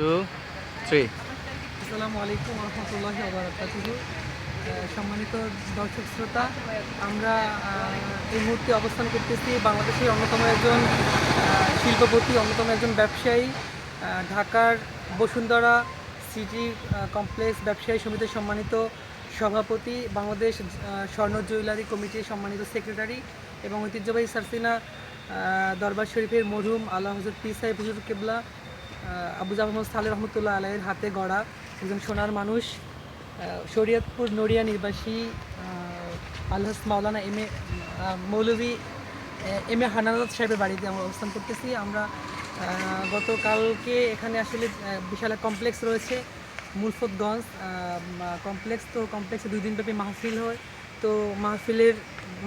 Two three আসসালামু আলাইকুম রহমতুল্লাহ সম্মানিত দর্শক শ্রোতা, আমরা এই মুহূর্তে অবস্থান করতেছি বাংলাদেশের অন্যতম একজন শিল্পপতি, অন্যতম একজন ব্যবসায়ী ঢাকার বসুন্ধরা সিটি কমপ্লেক্স ব্যবসায়ী সমিতির সম্মানিত সভাপতি, বাংলাদেশ স্বর্ণ জুয়েলারি কমিটির সম্মানিত সেক্রেটারি এবং ঐতিহ্যবাহী সারসিনা দরবার শরীফের মরহুম, আল্লাহ হজরত পি সাহেব হুজুর কেবলা আবু জাফর মোহাম্মদ সালে রহমতুল্লাহ আলাইয়ের হাতে গড়া একজন সোনার মানুষ শরীয়তপুর নড়িয়া নির্বাসী আহ, আলহাস মাওলানা এম এ মৌলভী এম এ হানানাথ সাহেবের বাড়িতে আমরা অবস্থান করতেছি। আমরা গতকালকে এখানে আসলে বিশাল এক কমপ্লেক্স রয়েছে মুলফতগঞ্জ কমপ্লেক্স তো কমপ্লেক্সে দুই দিনব্যাপী মাহফিল হয়। তো মাহফিলের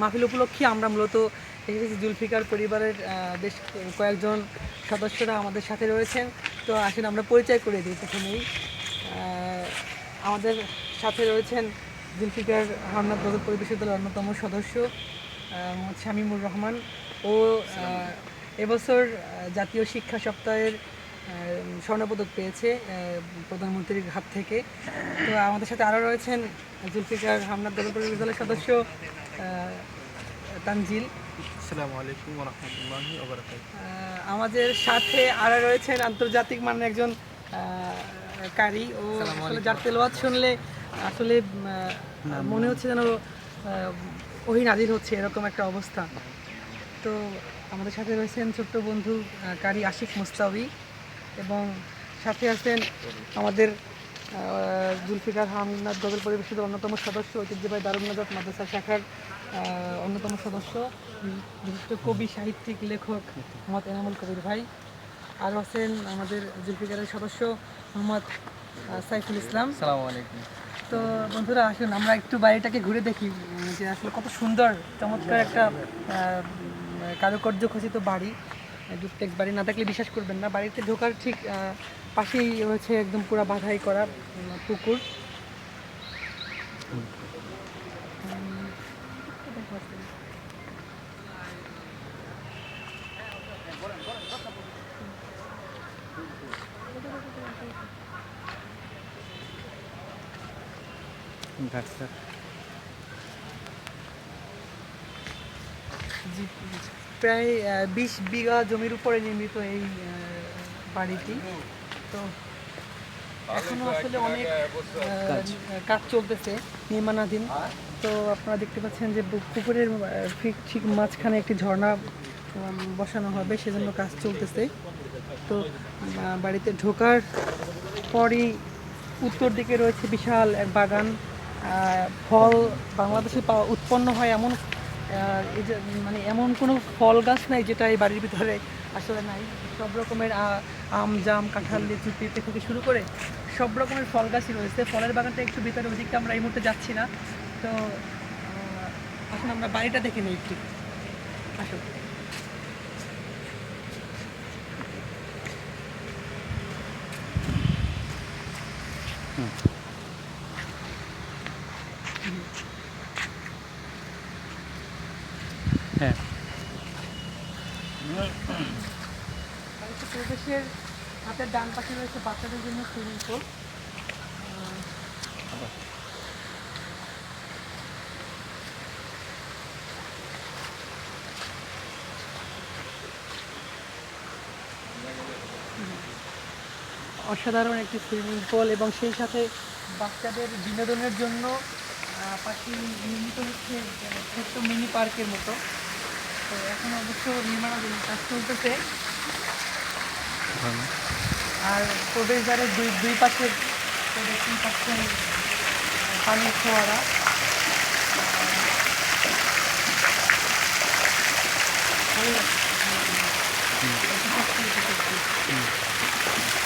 মাহফিল উপলক্ষে আমরা মূলত এসেছি জুলফিকার পরিবারের বেশ কয়েকজন সদস্যরা আমাদের সাথে রয়েছেন। তো আসলে আমরা পরিচয় করে দিই প্রথমেই। আমাদের সাথে রয়েছেন জুলফিকার হামনাথ বদর পরিবেশবিদ্যালয়ের অন্যতম সদস্য শামিমুর রহমান। ও এবছর জাতীয় শিক্ষা সপ্তাহের স্বর্ণপদক পেয়েছে প্রধানমন্ত্রীর হাত থেকে। তো আমাদের সাথে আরও রয়েছেন জুলফিকার হামনাথ পরিবেশবিদ্যালয়ের সদস্য তানজিল। আমাদের সাথে আরও রয়েছেন আন্তর্জাতিক মানের একজন কারি ও আসলে যার তেলাওয়াত শুনলে আসলে মনে হচ্ছে যেন ওহি নাজির হচ্ছে এরকম একটা অবস্থা। তো আমাদের সাথে রয়েছেন ছোট্ট বন্ধু কারি আশিক মুস্তাবি এবং সাথে আছেন আমাদের জুলফিকার হামনাথ গগল পরিবেশিত অন্যতম সদস্য ঐতিহ্যবাহী দারুণনাজাত মাদ্রাসা শাখার অন্যতম সদস্য বিশিষ্ট কবি সাহিত্যিক লেখক মোহাম্মদ এনামুল কবির ভাই। আর আছেন আমাদের জুলফিকারের সদস্য মোহাম্মদ সাইফুল ইসলাম। আলাইকুম। তো বন্ধুরা আসুন আমরা একটু বাড়িটাকে ঘুরে দেখি যে আসলে কত সুন্দর চমৎকার একটা কারুকার্য খচিত বাড়ি। ডুপ্লেক্স বাড়ি না থাকলে বিশ্বাস করবেন না বাড়িতে ঢোকার ঠিক পাশেই রয়েছে একদম পুরো বাধাই করা পুকুর। প্রায় বিশ বিঘা জমির উপরে নির্মিত এই বাড়িটি। তো এখনও আসলে অনেক কাজ। চলতেছে নির্মাণাধীন। তো আপনারা দেখতে পাচ্ছেন যে পুকুরের ঠিক ঠিক মাঝখানে একটি ঝর্ণা বসানো হবে সেজন্য কাজ চলতেছে। তো বাড়িতে ঢোকার পরই উত্তর দিকে রয়েছে বিশাল এক বাগান। ফল বাংলাদেশে পাওয়া উৎপন্ন হয় এমন এই যে মানে এমন কোনো ফল গাছ নাই যেটা এই বাড়ির ভিতরে আসলে নাই। সব রকমের আম, জাম, কাঁঠাল, লিচু, পেঁপে থেকে শুরু করে সব রকমের ফল গাছই রয়েছে। ফলের বাগানটা একটু ভিতরে, ওদিকটা আমরা এই মুহূর্তে যাচ্ছি না। তো আসুন আমরা বাড়িটা দেখে নিই একটু। আসুন। হ্যাঁ প্রবেশের হাতের ডান পাশে রয়েছে বাচ্চাদের জন্য সুইমিং পুল। অসাধারণ একটি সুইমিং পুল এবং সেই সাথে বাচ্চাদের বিনোদনের জন্য পাশে নির্মিত হচ্ছে ছোট্ট মিনি পার্কের মতো। তো এখন অবশ্য নির্মাণাধীন কাজ চলতেছে। আর প্রবেশদ্বারের দুই দুই পাশে দেখতেই পাচ্ছেন পানির ফোয়ারা